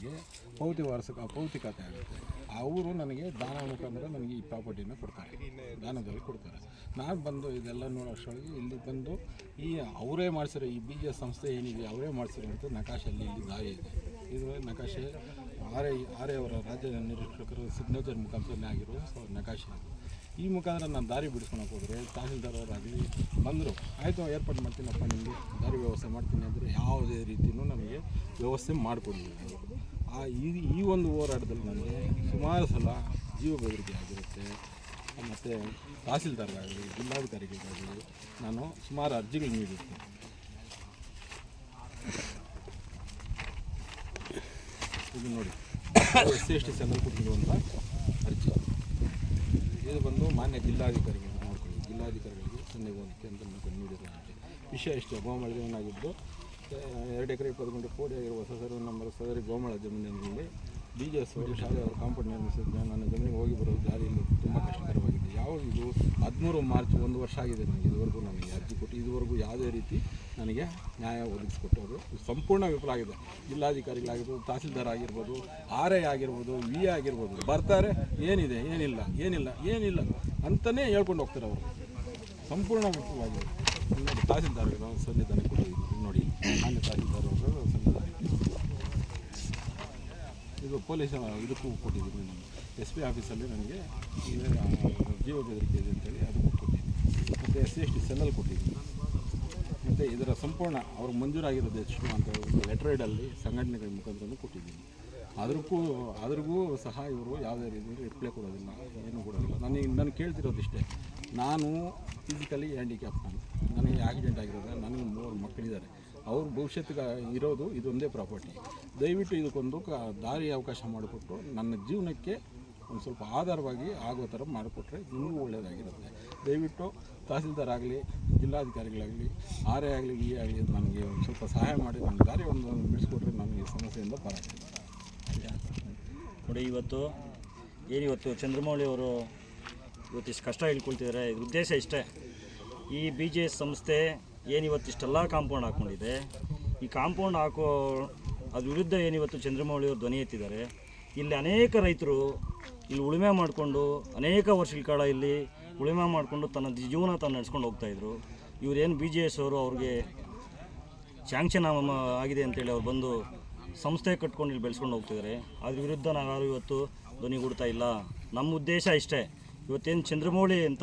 ಅವರಿಗೆ ಪೌತಿ ವಾರಸಕ ಪೌತಿ ಖಾತೆ ಆಗುತ್ತೆ. ಅವರು ನನಗೆ ದಾನ ಮುಖಾಂತರ ನನಗೆ ಈ ಪ್ರಾಪರ್ಟಿನ ಕೊಡ್ತಾರೆ. ದಾನದಲ್ಲಿ ಕೊಡ್ತಾರೆ. ನಾನು ಬಂದು ಇದೆಲ್ಲ ನೋಡೋ ಇಲ್ಲಿ ಬಂದು ಈ ಅವರೇ ಮಾಡಿಸಿರೋ ಈ ಬೀಜ ಸಂಸ್ಥೆ ಏನಿದೆ ಅವರೇ ಅಂತ ನಕಾಶಲ್ಲಿ ಇಲ್ಲಿ ದಾರಿ ಇದೆ. ಇದು ನಕಾಶೆ ಆರೇ ಐ ಅವರ ರಾಜ್ಯ ನಿರೀಕ್ಷಕರು ಸಿಗ್ನೇಚರ್ ಮುಖಾಂತರನೇ ಆಗಿರೋ ಸೊ ನಕಾಶೆ ಈ ಮುಖಾಂತರ ನಾನು ದಾರಿ ಬಿಡಿಸ್ಕೊಳಕ್ಕೆ ಹೋದರೆ ತಹಸೀಲ್ದಾರ್ ಅವರಾಗಲಿ ಬಂದರು, ಆಯಿತು ಏರ್ಪಾಡು ಮಾಡ್ತೀನಪ್ಪ ನಿಮಗೆ, ದಾರಿ ವ್ಯವಸ್ಥೆ ಮಾಡ್ತೀನಿ ಅಂದರೆ ಯಾವುದೇ ರೀತಿಯೂ ನಮಗೆ ವ್ಯವಸ್ಥೆ ಮಾಡಿಕೊಡಲಿಲ್ಲ. ಆ ಈ ಈ ಒಂದು ಹೋರಾಟದಲ್ಲಿ ನನಗೆ ಸುಮಾರು ಸಲ ಜೀವ ಬೆದರಿಕೆ ಆಗಿರುತ್ತೆ. ಮತ್ತು ತಹಸೀಲ್ದಾರ್ಗಾಗಲಿ, ಜಿಲ್ಲಾಧಿಕಾರಿಗಳಿಗಾಗಲಿ ನಾನು ಸುಮಾರು ಅರ್ಜಿಗಳು ನೀಡಿರ್ತೇನೆ ಇದು ನೋಡಿ, ಎಸ್ ಎಸ್ ಟಿ ಕೊಟ್ಟಿರುವಂಥ ಅರ್ಜಿ. ಇದು ಬಂದು ಮಾನ್ಯ ಜಿಲ್ಲಾಧಿಕಾರಿಗಳು ನೋಡ್ಕೊಳ್ಳಿ. ಜಿಲ್ಲಾಧಿಕಾರಿಗಳಿಗೆ ಸನ್ನಿಗೆ ಹೋಲಿಕೆ ಅಂತ ನೀಡಿರೋ ವಿಷಯ ಎಷ್ಟು ಅಭಾವ ಜಮೀನಾಗಿದ್ದು ಎರಡು ಎಕರೆ ಇಪ್ಪತ್ತು ಗುಂಟೆ ಕೋಡಿ ಆಗಿರುವ ಸದರಿ ನಮ್ಮ ಸದರಿ ಗೋಮಳ ಜಮೀನಿನಲ್ಲಿ ಬಿ ಜೆ ಎಸ್ ಶಾಲೆ ಅವರು ಕಾಂಪೌಂಡ್ ನಿರ್ಮಿಸಿದ್ದ. ನನ್ನ ಜಮೀನಿಗೆ ಹೋಗಿ ಬರೋದು ದಾರಿಯಲ್ಲಿ ತುಂಬ ಕಷ್ಟಕರವಾಗಿದೆ. ಯಾವ ಇದು ಹದಿಮೂರು ಮಾರ್ಚ್ ಒಂದು ವರ್ಷ ಆಗಿದೆ ನನಗೆ ಇದುವರೆಗೂ ನನಗೆ ಅರ್ಜಿ ಕೊಟ್ಟು. ಇದುವರೆಗೂ ಯಾವುದೇ ರೀತಿ ನನಗೆ ನ್ಯಾಯ ಒದಗಿಸಿಕೊಟ್ಟವರು. ಸಂಪೂರ್ಣ ವಿಫಲ ಆಗಿದೆ. ಜಿಲ್ಲಾಧಿಕಾರಿಗಳಾಗಿರ್ಬೋದು, ತಹಸೀಲ್ದಾರ್ ಆಗಿರ್ಬೋದು ಆರ್ ಐ ಆಗಿರ್ಬೋದು ವಿ ಆಗಿರ್ಬೋದು, ಬರ್ತಾರೆ. ಏನಿದೆ? ಏನಿಲ್ಲ. ಏನಿಲ್ಲ. ಏನಿಲ್ಲ ಅಂತಲೇ ಹೇಳ್ಕೊಂಡು ಹೋಗ್ತಾರೆ ಅವರು. ಸಂಪೂರ್ಣ ವಿಫಲವಾಗಿದೆ. ತಹಸೀಲ್ದಾರ್ ಸನ್ನಿಧಾನ ನೋಡಿ. ಇದು ಪೊಲೀಸ್ ಇದಕ್ಕೂ ಕೊಟ್ಟಿದ್ದೀನಿ. ನಾನು ಎಸ್ ಪಿ ಆಫೀಸಲ್ಲಿ ನನಗೆ ಜೀವ ಬೆದರಿಕೆ ಇದೆ ಅಂತೇಳಿ ಅದಕ್ಕೂ ಕೊಟ್ಟಿದ್ದೀನಿ. ಮತ್ತು ಎಸ್ ಸಿ ಎಸ್ ಟಿ ಸೆಲ್ಲಲ್ಲಿ ಕೊಟ್ಟಿದ್ದೀನಿ. ಮತ್ತು ಇದರ ಸಂಪೂರ್ಣ ಅವ್ರಿಗೆ ಮಂಜೂರಾಗಿರೋದು ಎಷ್ಟು ಅಂತ ಲೆಟ್ರೈಡಲ್ಲಿ ಸಂಘಟನೆಗಳ ಮುಖಾಂತರ ಕೊಟ್ಟಿದ್ದೀನಿ. ಅದಕ್ಕೂ ಅದ್ರಿಗೂ ಸಹ ಇವರು ಯಾವುದೇ ರೀತಿ ರಿಪ್ಲೈ ಕೊಡೋದಿಲ್ಲ. ಏನೂ ಕೊಡೋದಿಲ್ಲ. ನನಗೆ ನಾನು ಕೇಳ್ತಿರೋದಿಷ್ಟೇ ನಾನು ಫಿಸಿಕಲಿ ಹ್ಯಾಂಡಿಕ್ಯಾಪ್ ನಾನು. ನನಗೆ ಆಕ್ಸಿಡೆಂಟ್ ಆಗಿರೋದ್ರೆ ನನಗೆ ಮೂರು ಮಕ್ಕಳಿದ್ದಾರೆ. ಅವ್ರ ಭವಿಷ್ಯತ್ಗೆ ಇರೋದು ಇದೊಂದೇ ಪ್ರಾಪರ್ಟಿ. ದಯವಿಟ್ಟು ಇದಕ್ಕೊಂದು ಕ, ದಾರಿ ಅವಕಾಶ ಮಾಡಿಕೊಟ್ಟು ನನ್ನ ಜೀವನಕ್ಕೆ ಒಂದು ಸ್ವಲ್ಪ ಆಧಾರವಾಗಿ ಆಗೋ ಥರ ಮಾಡಿಕೊಟ್ರೆ ಇನ್ನೂ ಒಳ್ಳೆಯದಾಗಿರುತ್ತೆ ದಯವಿಟ್ಟು ತಹಸೀಲ್ದಾರ್ ಆಗಲಿ ಜಿಲ್ಲಾಧಿಕಾರಿಗಳಾಗಲಿ, ಆರ್ ಆಗಲಿ ಈ ಆಗಲಿ ನನಗೆ ಒಂದು ಸ್ವಲ್ಪ ಸಹಾಯ ಮಾಡಿ ನನ್ನ ದಾರಿ ಒಂದು ಬಿಡಿಸ್ಕೊಟ್ರೆ ನನಗೆ ಸಮಸ್ಯೆಯಿಂದ ಬರಾಗ್ತದೆ ನೋಡಿ, ಇವತ್ತು ಏನಿವತ್ತು ಚಂದ್ರಮೌಳಿ ಅವರು ಇವತ್ತು ಇಷ್ಟು ಕಷ್ಟ ಹೇಳ್ಕೊಳ್ತಿದ್ದಾರೆ ಇದ್ರ ಉದ್ದೇಶ ಇಷ್ಟೇ. ಈ ಬಿ ಜೆ ಸಂಸ್ಥೆ ಏನಿವತ್ತು ಇಷ್ಟೆಲ್ಲ ಕಾಂಪೌಂಡ್ ಹಾಕ್ಕೊಂಡಿದೆ. ಈ ಕಾಂಪೌಂಡ್ ಹಾಕೋ ಅದ್ರ ವಿರುದ್ಧ ಏನಿವತ್ತು ಚಂದ್ರಮೌಳಿ ಅವರು ಧ್ವನಿ ಎತ್ತಿದ್ದಾರೆ. ಇಲ್ಲಿ ಅನೇಕ ರೈತರು ಇಲ್ಲಿ ಉಳುಮೆ ಮಾಡಿಕೊಂಡು, ಅನೇಕ ವರ್ಷಗಳ ಕಾಲ ಇಲ್ಲಿ ಉಳುಮೆ ಮಾಡಿಕೊಂಡು ತನ್ನ ಜೀವನ ತಾನು ನಡೆಸ್ಕೊಂಡು ಹೋಗ್ತಾಯಿದ್ರು ಇವರೇನು ಬಿ ಜೆ ಎಸ್ ಅವರು ಅವ್ರಿಗೆ ಶಾಂಕ್ಷನ್ ಆಗಿದೆ ಅಂತೇಳಿ ಅವ್ರು ಬಂದು ಸಂಸ್ಥೆ ಕಟ್ಕೊಂಡು ಇಲ್ಲಿ ಬೆಳೆಸ್ಕೊಂಡು ಹೋಗ್ತಿದ್ದಾರೆ. ಅದ್ರ ವಿರುದ್ಧ ನಾವು ಯಾರು ಇವತ್ತು ಧ್ವನಿಗೂಡ್ತಾ ಇಲ್ಲ. ನಮ್ಮ ಉದ್ದೇಶ ಇಷ್ಟೇ. ಇವತ್ತೇನು ಚಂದ್ರಮೌಳಿ ಅಂತ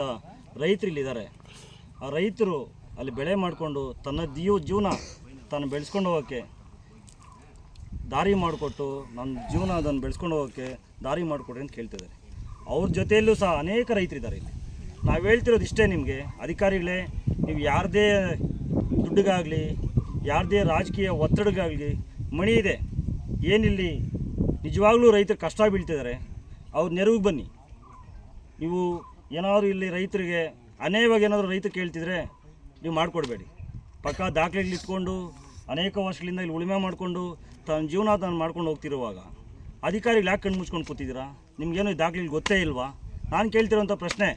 ರೈತರು ಇಲ್ಲಿದ್ದಾರೆ ಆ ರೈತರು ಅಲ್ಲಿ ಬೆಳೆ ಮಾಡಿಕೊಂಡು ತನ್ನ ದಿಯೋ ಜೀವನ ತಾನು ಬೆಳೆಸ್ಕೊಂಡು ಹೋಗೋಕ್ಕೆ ದಾರಿ ಮಾಡಿಕೊಟ್ಟು ನನ್ನ ಜೀವನ ಅದನ್ನು ಬೆಳೆಸ್ಕೊಂಡು ಹೋಗೋಕ್ಕೆ ದಾರಿ ಮಾಡಿಕೊಡ್ರಿ ಅಂತ ಕೇಳ್ತಿದ್ದಾರೆ. ಅವ್ರ ಜೊತೆಯಲ್ಲೂ ಸಹ ಅನೇಕ ರೈತರಿದ್ದಾರೆ ಇಲ್ಲಿ. ನಾವು ಹೇಳ್ತಿರೋದು ಇಷ್ಟೇ ನಿಮಗೆ, ಅಧಿಕಾರಿಗಳೇ, ನೀವು ಯಾರದೇ ದುಡ್ಡಿಗಾಗಲಿ, ಯಾರದೇ ರಾಜಕೀಯ ಒತ್ತಡಗಾಗಲಿ, ಮಣಿ ಇದೆ. ಏನಿಲ್ಲಿ ನಿಜವಾಗ್ಲೂ ರೈತರು ಕಷ್ಟ ಬೀಳ್ತಿದ್ದಾರೆ. ಅವ್ರ ನೆರವಿಗೆ ಬನ್ನಿ. ನೀವು ಏನಾದರೂ ಇಲ್ಲಿ ರೈತರಿಗೆ ಅನೇಕವಾಗಿ ಏನಾದರೂ ರೈತರು ಕೇಳ್ತಿದ್ರೆ ನೀವು ಮಾಡಿಕೊಡ್ಬೇಡಿ. ಪಕ್ಕ ದಾಖಲೆಗಳು ಇಟ್ಕೊಂಡು, ಅನೇಕ ವರ್ಷಗಳಿಂದ ಇಲ್ಲಿ ಉಳುಮೆ ಮಾಡಿಕೊಂಡು, ತನ್ನ ಜೀವನ ತಾನು ಮಾಡ್ಕೊಂಡು ಹೋಗ್ತಿರುವಾಗ ಅಧಿಕಾರಿಗಳು ಯಾಕೆ ಕಣ್ಣು ಮುಚ್ಕೊಂಡು ಕೂತಿದ್ದೀರಾ? ನಿಮಗೇನು ಈ ದಾಖಲೆಗಳು ಗೊತ್ತೇ ಇಲ್ವಾ? ನಾನು ಕೇಳ್ತಿರೋಂಥ ಪ್ರಶ್ನೆ.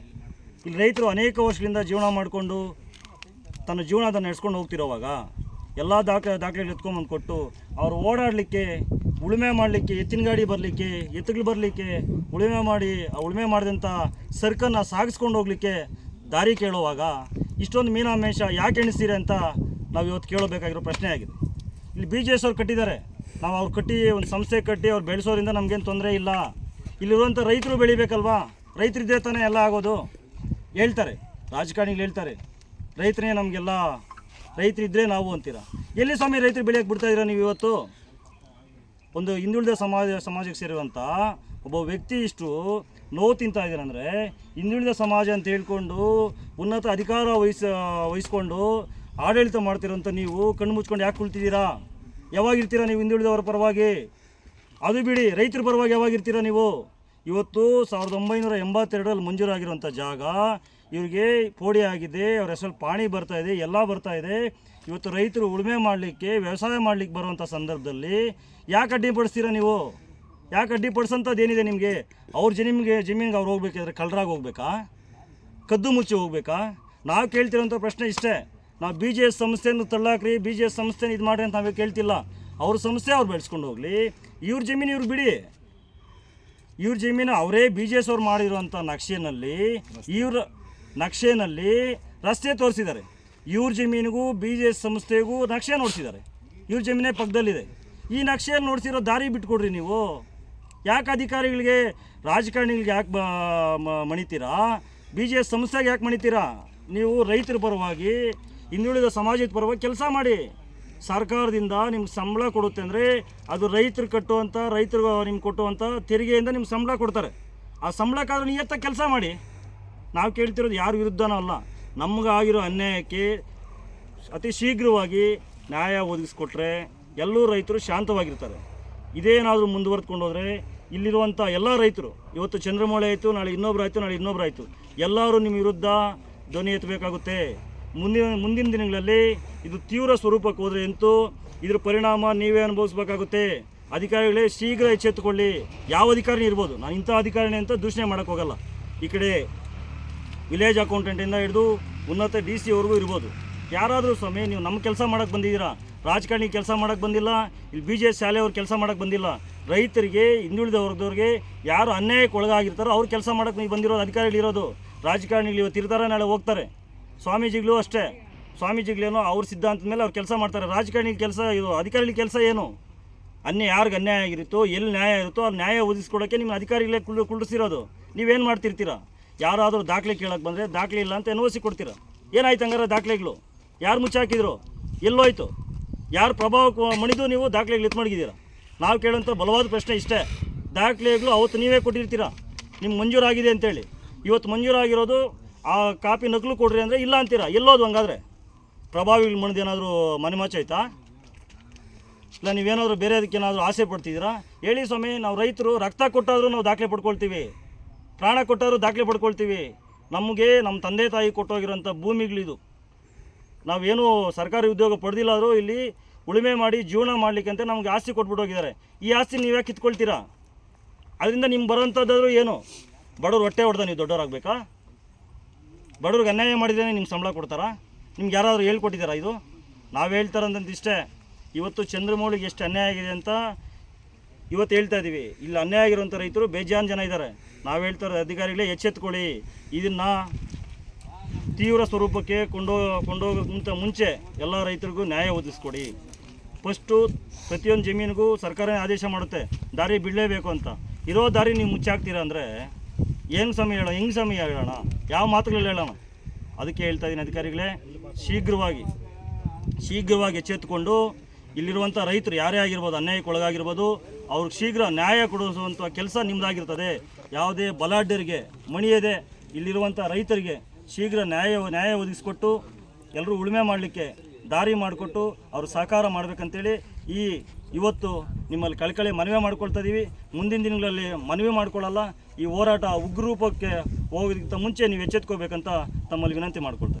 ಇಲ್ಲಿ ರೈತರು ಅನೇಕ ವರ್ಷಗಳಿಂದ ಜೀವನ ಮಾಡಿಕೊಂಡು, ತನ್ನ ಜೀವನ ಅದನ್ನು ನಡೆಸ್ಕೊಂಡು ಹೋಗ್ತಿರೋವಾಗ ಎಲ್ಲ ದಾಖಲೆ, ದಾಖಲೆಗಳು ಎತ್ಕೊಂಬಂದು ಕೊಟ್ಟು ಅವರು ಓಡಾಡಲಿಕ್ಕೆ, ಉಳುಮೆ ಮಾಡಲಿಕ್ಕೆ, ಎತ್ತಿನ ಗಾಡಿ ಬರಲಿಕ್ಕೆ, ಎತ್ತುಗಳು ಬರಲಿಕ್ಕೆ, ಉಳುಮೆ ಮಾಡಿ, ಆ ಉಳುಮೆ ಮಾಡಿದಂಥ ಸರ್ಕನ್ನು ಸಾಗಿಸ್ಕೊಂಡು ಹೋಗಲಿಕ್ಕೆ ದಾರಿ ಕೇಳುವಾಗ ಇಷ್ಟೊಂದು ಮೀನಾಮೇಷ ಯಾಕೆ ಎಣಿಸ್ತೀರಿ ಅಂತ ನಾವು ಇವತ್ತು ಕೇಳಬೇಕಾಗಿರೋ ಪ್ರಶ್ನೆ ಆಗಿದೆ. ಇಲ್ಲಿ ಬಿ ಜೆ ಎಸ್ ಅವ್ರು ಕಟ್ಟಿದ್ದಾರೆ. ನಾವು ಅವ್ರು ಕಟ್ಟಿ ಒಂದು ಸಂಸ್ಥೆ ಕಟ್ಟಿ ಅವ್ರು ಬೆಳೆಸೋದ್ರಿಂದ ನಮಗೇನು ತೊಂದರೆ ಇಲ್ಲ. ಇಲ್ಲಿರುವಂಥ ರೈತರು ಬೆಳಿಬೇಕಲ್ವಾ? ರೈತರಿದ್ದೇ ತಾನೇ ಎಲ್ಲ ಆಗೋದು. ಹೇಳ್ತಾರೆ. ರಾಜಕಾರಣಿಗಳು ಹೇಳ್ತಾರೆ. ರೈತರೇ ನಮಗೆಲ್ಲ ರೈತರಿದ್ದರೆ ನಾವು ಅಂತೀರಾ. ಎಲ್ಲಿ ಸ್ವಾಮಿ ರೈತರು ಬೆಳೆಯೋಕೆ ಬಿಡ್ತಾ ಇದ್ದೀರಾ ನೀವು ಇವತ್ತು? ಒಂದು ಹಿಂದುಳಿದ ಸಮಾಜ, ಸಮಾಜಕ್ಕೆ ಸೇರುವಂಥ ಒಬ್ಬ ವ್ಯಕ್ತಿ ಇಷ್ಟು ನೋವು ತಿಂತಾ ಇದ್ದಾರೆ ಅಂದರೆ ಹಿಂದುಳಿದ ಸಮಾಜ ಅಂತ ಹೇಳ್ಕೊಂಡು ಉನ್ನತ ಅಧಿಕಾರ ವಹಿಸ, ವಹಿಸ್ಕೊಂಡು ಆಡಳಿತ ಮಾಡ್ತಿರೋಂಥ ನೀವು ಕಣ್ಣು ಮುಚ್ಕೊಂಡು ಯಾಕೆ ಕುಳ್ತಿದ್ದೀರಾ? ಯಾವಾಗಿರ್ತೀರಾ ನೀವು ಹಿಂದುಳಿದವರ ಪರವಾಗಿ? ಅದು ಬಿಡಿ, ರೈತರ ಪರವಾಗಿ ಯಾವಾಗಿರ್ತೀರಾ ನೀವು? ಇವತ್ತು ಸಾವಿರದ ಒಂಬೈನೂರ ಎಂಬತ್ತೆರಡರಲ್ಲಿ ಮಂಜೂರಾಗಿರುವಂಥ ಜಾಗ, ಇವರಿಗೆ ಪೋಡಿ ಆಗಿದೆ, ಅವ್ರ ಹೆಸರಲ್ಲಿ ಪಾಣಿ ಬರ್ತಾ ಇದೆ, ಎಲ್ಲ ಬರ್ತಾ ಇದೆ. ಇವತ್ತು ರೈತರು ಉಳುಮೆ ಮಾಡಲಿಕ್ಕೆ, ವ್ಯವಸಾಯ ಮಾಡಲಿಕ್ಕೆ ಬರುವಂಥ ಸಂದರ್ಭದಲ್ಲಿ ಯಾಕೆ ಅಡ್ಡಿಪಡಿಸ್ತೀರಾ ನೀವು? ಯಾಕೆ ಅಡ್ಡಿಪಡಿಸೋಂಥದ್ದು ಏನಿದೆ ನಿಮಗೆ? ಅವ್ರ ಜಮೀನಿಗೆ ಜಮೀನಿಗೆ ಅವ್ರು ಹೋಗ್ಬೇಕಾದ್ರೆ ಕಳ್ಳರಾಗಿ ಹೋಗ್ಬೇಕಾ? ಕದ್ದು ಮುಚ್ಚಿ ಹೋಗ್ಬೇಕಾ? ನಾವು ಕೇಳ್ತಿರೋಂಥ ಪ್ರಶ್ನೆ ಇಷ್ಟೇ. ನಾವು ಬಿ ಜೆ ಎಸ್ ಸಂಸ್ಥೆಯನ್ನು ತಳ್ಳಾಕ್ರಿ ಬಿ ಜೆ ಎಸ್ ಸಂಸ್ಥೆನ ಇದು ಮಾಡ್ರಿ ಅಂತ ನಾವೇ ಕೇಳ್ತಿಲ್ಲ. ಅವ್ರ ಸಂಸ್ಥೆ ಅವ್ರು ಬೆಳೆಸ್ಕೊಂಡು ಹೋಗಲಿ. ಇವ್ರ ಜಮೀನು ಇವ್ರು ಬಿಡಿ. ಇವ್ರ ಜಮೀನು ಅವರೇ ಬಿ ಜೆ ಎಸ್ ಅವ್ರು ಮಾಡಿರುವಂಥ ನಕ್ಷೆನಲ್ಲಿ ಇವ್ರ ನಕ್ಷೆನಲ್ಲಿ ರಸ್ತೆ ತೋರಿಸಿದ್ದಾರೆ. ಇವ್ರ ಜಮೀನಿಗೂ ಬಿ ಜೆ ಎಸ್ ಸಂಸ್ಥೆಗೂ ನಕ್ಷೆ ನೋಡಿಸಿದ್ದಾರೆ. ಇವ್ರ ಜಮೀನೇ ಪಕ್ಕದಲ್ಲಿದೆ. ಈ ನಕ್ಷೆಯಲ್ಲಿ ನೋಡ್ಸಿರೋ ದಾರಿ ಬಿಟ್ಕೊಡ್ರಿ ನೀವು. ಯಾಕೆ ಅಧಿಕಾರಿಗಳಿಗೆ ರಾಜಕಾರಣಿಗಳಿಗೆ ಯಾಕೆ ಮಣಿತೀರಾ? ಬಿ ಜೆ ಎಸ್ ಸಂಸ್ಥೆಗೆ ಯಾಕೆ ಮಣಿತೀರಾ? ನೀವು ರೈತರ ಪರವಾಗಿ ಹಿಂದುಳಿದ ಸಮಾಜದ ಪರವಾಗಿ ಕೆಲಸ ಮಾಡಿ. ಸರ್ಕಾರದಿಂದ ನಿಮ್ಗೆ ಸಂಬಳ ಕೊಡುತ್ತೆ ಅಂದರೆ ಅದು ರೈತರು ಕಟ್ಟುವಂಥ ರೈತರು ನಿಮ್ಗೆ ಕೊಟ್ಟುವಂಥ ತೆರಿಗೆಯಿಂದ ನಿಮ್ಗೆ ಸಂಬಳ ಕೊಡ್ತಾರೆ. ಆ ಸಂಬಳಕ್ಕಾದ್ರೂ ನಿಯತ್ತ ಕೆಲಸ ಮಾಡಿ. ನಾವು ಕೇಳ್ತಿರೋದು ಯಾರ ವಿರುದ್ಧನೂ ಅಲ್ಲ. ನಮಗಾಗಿರೋ ಅನ್ಯಾಯಕ್ಕೆ ಅತಿ ಶೀಘ್ರವಾಗಿ ನ್ಯಾಯ ಒದಗಿಸ್ಕೊಟ್ರೆ ಎಲ್ಲರೂ ರೈತರು ಶಾಂತವಾಗಿರ್ತಾರೆ. ಇದೇನಾದರೂ ಮುಂದುವರೆದುಕೊಂಡು ಹೋದರೆ ಇಲ್ಲಿರುವಂಥ ಎಲ್ಲ ರೈತರು, ಇವತ್ತು ಚಂದ್ರಮೌಳಿ ಆಯಿತು, ನಾಳೆ ಇನ್ನೊಬ್ರು ಆಯಿತು, ನಾಳೆ ಇನ್ನೊಬ್ರು ಆಯಿತು, ಎಲ್ಲರೂ ನಿಮ್ಮ ವಿರುದ್ಧ ಧ್ವನಿ ಎತ್ತಬೇಕಾಗುತ್ತೆ. ಮುಂದಿನ ಮುಂದಿನ ದಿನಗಳಲ್ಲಿ ಇದು ತೀವ್ರ ಸ್ವರೂಪಕ್ಕೆ ಹೋದರೆ ಅಂತೂ ಇದ್ರ ಪರಿಣಾಮ ನೀವೇ ಅನುಭವಿಸ್ಬೇಕಾಗುತ್ತೆ. ಅಧಿಕಾರಿಗಳೇ ಶೀಘ್ರ ಎಚ್ಚೆತ್ತುಕೊಳ್ಳಿ. ಯಾವ ಅಧಿಕಾರಿನೇ ಇರ್ಬೋದು. ನಾನು ಇಂಥ ಅಧಿಕಾರಿನೇ ಅಂತ ದೂಷಣೆ ಮಾಡೋಕೆ ಹೋಗಲ್ಲ. ಈ ಕಡೆ ವಿಲೇಜ್ ಅಕೌಂಟೆಂಟಿಂದ ಹಿಡಿದು ಉನ್ನತ ಡಿ ಸಿವರೆಗೂ ಇರ್ಬೋದು. ಯಾರಾದರೂ ಸ್ವಾಮಿ, ನೀವು ನಮ್ಮ ಕೆಲಸ ಮಾಡೋಕ್ಕೆ ಬಂದಿದ್ದೀರಾ? ರಾಜಕಾರಣಿ ಕೆಲಸ ಮಾಡೋಕ್ಕೆ ಬಂದಿಲ್ಲ, ಇಲ್ಲಿ ಬಿ ಜೆ ಎಸ್ ಶಾಲೆಯವ್ರು ಕೆಲಸ ಮಾಡೋಕ್ಕೆ ಬಂದಿಲ್ಲ. ರೈತರಿಗೆ ಹಿಂದುಳಿದ ವರ್ಗದವ್ರಿಗೆ ಯಾರು ಅನ್ಯಾಯಕ್ಕೆ ಒಳಗಾಗಿರ್ತಾರೋ ಅವ್ರು ಕೆಲಸ ಮಾಡೋಕ್ಕೆ ನೀವು ಬಂದಿರೋದು ಅಧಿಕಾರಿಗಳಿರೋದು ರಾಜಕಾರಣಿಗಳು ಇವತ್ತು ಇರ್ತಾರೆ, ನಾಳೆ ಹೋಗ್ತಾರೆ. ಸ್ವಾಮೀಜಿಗಳು ಅಷ್ಟೇ. ಸ್ವಾಮೀಜಿಗಳೇನೋ ಅವ್ರ ಸಿದ್ಧಾಂತದ ಮೇಲೆ ಅವ್ರು ಕೆಲಸ ಮಾಡ್ತಾರೆ. ರಾಜಕಾರಣಿ ಕೆಲಸ ಇದು ಅಧಿಕಾರಿಗಳ ಕೆಲಸ ಏನು? ಅನ್ಯ ಯಾರಿಗೆ ಅನ್ಯಾಯ ಆಗಿರುತ್ತೋ, ಎಲ್ಲಿ ನ್ಯಾಯ ಇರುತ್ತೋ ಅವ್ರು ನ್ಯಾಯ ಒದಗಿಸ್ಕೊಡೋಕ್ಕೆ ನಿಮ್ಮ ಅಧಿಕಾರಿಗಳೇ ಕುಳ್ಳು ಕುಳ್ಳಿಸಿರೋದು. ನೀವೇನು ಮಾಡ್ತಿರ್ತೀರಾ? ಯಾರಾದರೂ ದಾಖಲೆ ಕೇಳೋಕ್ಕೆ ಬಂದರೆ ದಾಖಲೆ ಇಲ್ಲ ಅಂತ ಎನ್ ಒ ಸಿ ಕೊಡ್ತೀರಾ? ಏನಾಯ್ತು ಹಂಗಾರೆ ದಾಖಲೆಗಳು? ಯಾರು ಮುಚ್ಚಾಕಿದ್ರು? ಎಲ್ಲೋಯ್ತು? ಯಾರು ಪ್ರಭಾವ ಮಣಿದು ನೀವು ದಾಖಲೆಗಳು ಎತ್ತು ಮಾಡಿದ್ದೀರಾ? ನಾವು ಕೇಳೋಂಥ ಬಲವಾದ ಪ್ರಶ್ನೆ ಇಷ್ಟೇ. ದಾಖಲೆಗಳು ಅವತ್ತು ನೀವೇ ಕೊಟ್ಟಿರ್ತೀರಾ? ನಿಮ್ಗೆ ಮಂಜೂರಾಗಿದೆ ಅಂತೇಳಿ. ಇವತ್ತು ಮಂಜೂರಾಗಿರೋದು ಆ ಕಾಪಿ ನಕಲು ಕೊಡ್ರಿ ಅಂದರೆ ಇಲ್ಲ ಅಂತೀರಾ? ಎಲ್ಲೋದು ಹಂಗಾದ್ರೆ? ಪ್ರಭಾವಿಗಳು ಮಣಿದು ಏನಾದರೂ ಮನೆ ಆಯ್ತಾ? ಇಲ್ಲ, ನೀವೇನಾದರೂ ಬೇರೆ ಅದಕ್ಕೇನಾದರೂ ಆಸೆ ಪಡ್ತಿದ್ದೀರಾ? ಹೇಳಿ ಸ್ವಾಮಿ, ನಾವು ರೈತರು, ರಕ್ತ ಕೊಟ್ಟಾದರೂ ನಾವು ದಾಖಲೆ ಪಡ್ಕೊಳ್ತೀವಿ. ಪ್ರಾಣ ಕೊಟ್ಟಾದರೂ ದಾಖಲೆ ಪಡ್ಕೊಳ್ತೀವಿ. ನಮಗೆ, ನಮ್ಮ ತಂದೆ ತಾಯಿ ಕೊಟ್ಟೋಗಿರೋಂಥ ಭೂಮಿಗಳಿದು. ನಾವೇನು ಸರ್ಕಾರಿ ಉದ್ಯೋಗ ಪಡೆದಿಲ್ಲಾದರೂ ಇಲ್ಲಿ ಉಳುಮೆ ಮಾಡಿ ಜೀವನ ಮಾಡಲಿಕ್ಕೆ ಅಂತ ನಮಗೆ ಆಸ್ತಿ ಕೊಟ್ಬಿಟ್ಟೋಗಿದ್ದಾರೆ. ಈ ಆಸ್ತಿ ನೀವ್ಯಾಕೆ ಕಿತ್ಕೊಳ್ತೀರಾ? ಅದರಿಂದ ನಿಮ್ಗೆ ಬರೋಂಥದ್ದಾದರೂ ಏನು? ಬಡವ್ರು ಹೊಟ್ಟೆ ಹೊಡೆದ ನೀವು ದೊಡ್ಡವರಾಗಬೇಕಾ? ಬಡವ್ರಿಗೆ ಅನ್ಯಾಯ ಮಾಡಿದ್ರೆ ನಿಮ್ಗೆ ಸಂಬಳ ಕೊಡ್ತಾರಾ? ನಿಮ್ಗೆ ಯಾರಾದರೂ ಹೇಳ್ಕೊಟ್ಟಿದ್ದಾರಾ ಇದು? ನಾವು ಹೇಳ್ತಾರಂತ ಇಷ್ಟೇ. ಇವತ್ತು ಚಂದ್ರಮೌಳಿಗೆ ಎಷ್ಟು ಅನ್ಯಾಯ ಆಗಿದೆ ಅಂತ ಇವತ್ತು ಹೇಳ್ತಾ ಇದ್ದೀವಿ ಇಲ್ಲಿ ಅನ್ಯಾಯ ಆಗಿರುವಂಥ ರೈತರು ಬೇಜಾನ್ ಜನ ಇದ್ದಾರೆ. ನಾವು ಹೇಳ್ತಾರೆ ಅಧಿಕಾರಿಗಳೇ ಎಚ್ಚೆತ್ಕೊಳ್ಳಿ. ಇದನ್ನು ತೀವ್ರ ಸ್ವರೂಪಕ್ಕೆ ಕೊಂಡೋ ಕೊಂಡೋಗೋಕ್ಕಿಂತ ಮುಂಚೆ ಎಲ್ಲ ರೈತರಿಗೂ ನ್ಯಾಯ ಒದಗಿಸ್ಕೊಡಿ. ಫಸ್ಟು ಪ್ರತಿಯೊಂದು ಜಮೀನಿಗೂ ಸರ್ಕಾರನೇ ಆದೇಶ ಮಾಡುತ್ತೆ, ದಾರಿ ಬಿಡಲೇಬೇಕು ಅಂತ. ಇರೋ ದಾರಿ ನೀವು ಮುಚ್ಚಾಕ್ತೀರಾ ಅಂದರೆ ಏನು ಸಮಯ ಹೇಳೋಣ, ಹೆಂಗೆ ಸಮಯ ಹೇಳೋಣ, ಯಾವ ಮಾತುಗಳಲ್ಲಿ ಹೇಳೋಣ? ಅದಕ್ಕೆ ಹೇಳ್ತಾ ಇದ್ದೀನಿ ಅಧಿಕಾರಿಗಳೇ, ಶೀಘ್ರವಾಗಿ ಶೀಘ್ರವಾಗಿ ಎಚ್ಚೆತ್ತುಕೊಂಡು ಇಲ್ಲಿರುವಂಥ ರೈತರು ಯಾರೇ ಆಗಿರ್ಬೋದು, ಅನ್ಯಾಯಕ್ಕೊಳಗಾಗಿರ್ಬೋದು, ಅವ್ರಿಗೆ ಶೀಘ್ರ ನ್ಯಾಯ ಕೊಡಿಸುವಂಥ ಕೆಲಸ ನಿಮ್ಮದಾಗಿರ್ತದೆ ಯಾವುದೇ ಬಲಾಢ್ಯರಿಗೆ, ಮಣಿಯದೆ ಇಲ್ಲಿರುವಂಥ ರೈತರಿಗೆ ಶೀಘ್ರ ನ್ಯಾಯ ನ್ಯಾಯ ಒದಗಿಸಿಕೊಟ್ಟು ಎಲ್ಲರೂ ಉಳುಮೆ ಮಾಡಲಿಕ್ಕೆ ದಾರಿ ಮಾಡಿಕೊಟ್ಟು ಅವರು ಸಹಕಾರ ಮಾಡಬೇಕಂತೇಳಿ ಈ ಇವತ್ತು ನಿಮ್ಮಲ್ಲಿ ಕಳಕಳಿ ಮನವಿ ಮಾಡ್ಕೊಳ್ತಾ ಇದ್ದೀವಿ ಮುಂದಿನ ದಿನಗಳಲ್ಲಿ ಮನವಿ ಮಾಡ್ಕೊಳ್ಳಲ್ಲ. ಈ ಹೋರಾಟ ಉಗ್ರರೂಪಕ್ಕೆ ಹೋಗೋದಕ್ಕಿಂತ ಮುಂಚೆ ನೀವು ಎಚ್ಚೆತ್ಕೋಬೇಕಂತ ತಮ್ಮಲ್ಲಿ ವಿನಂತಿ ಮಾಡ್ಕೊಳ್ತಾರೆ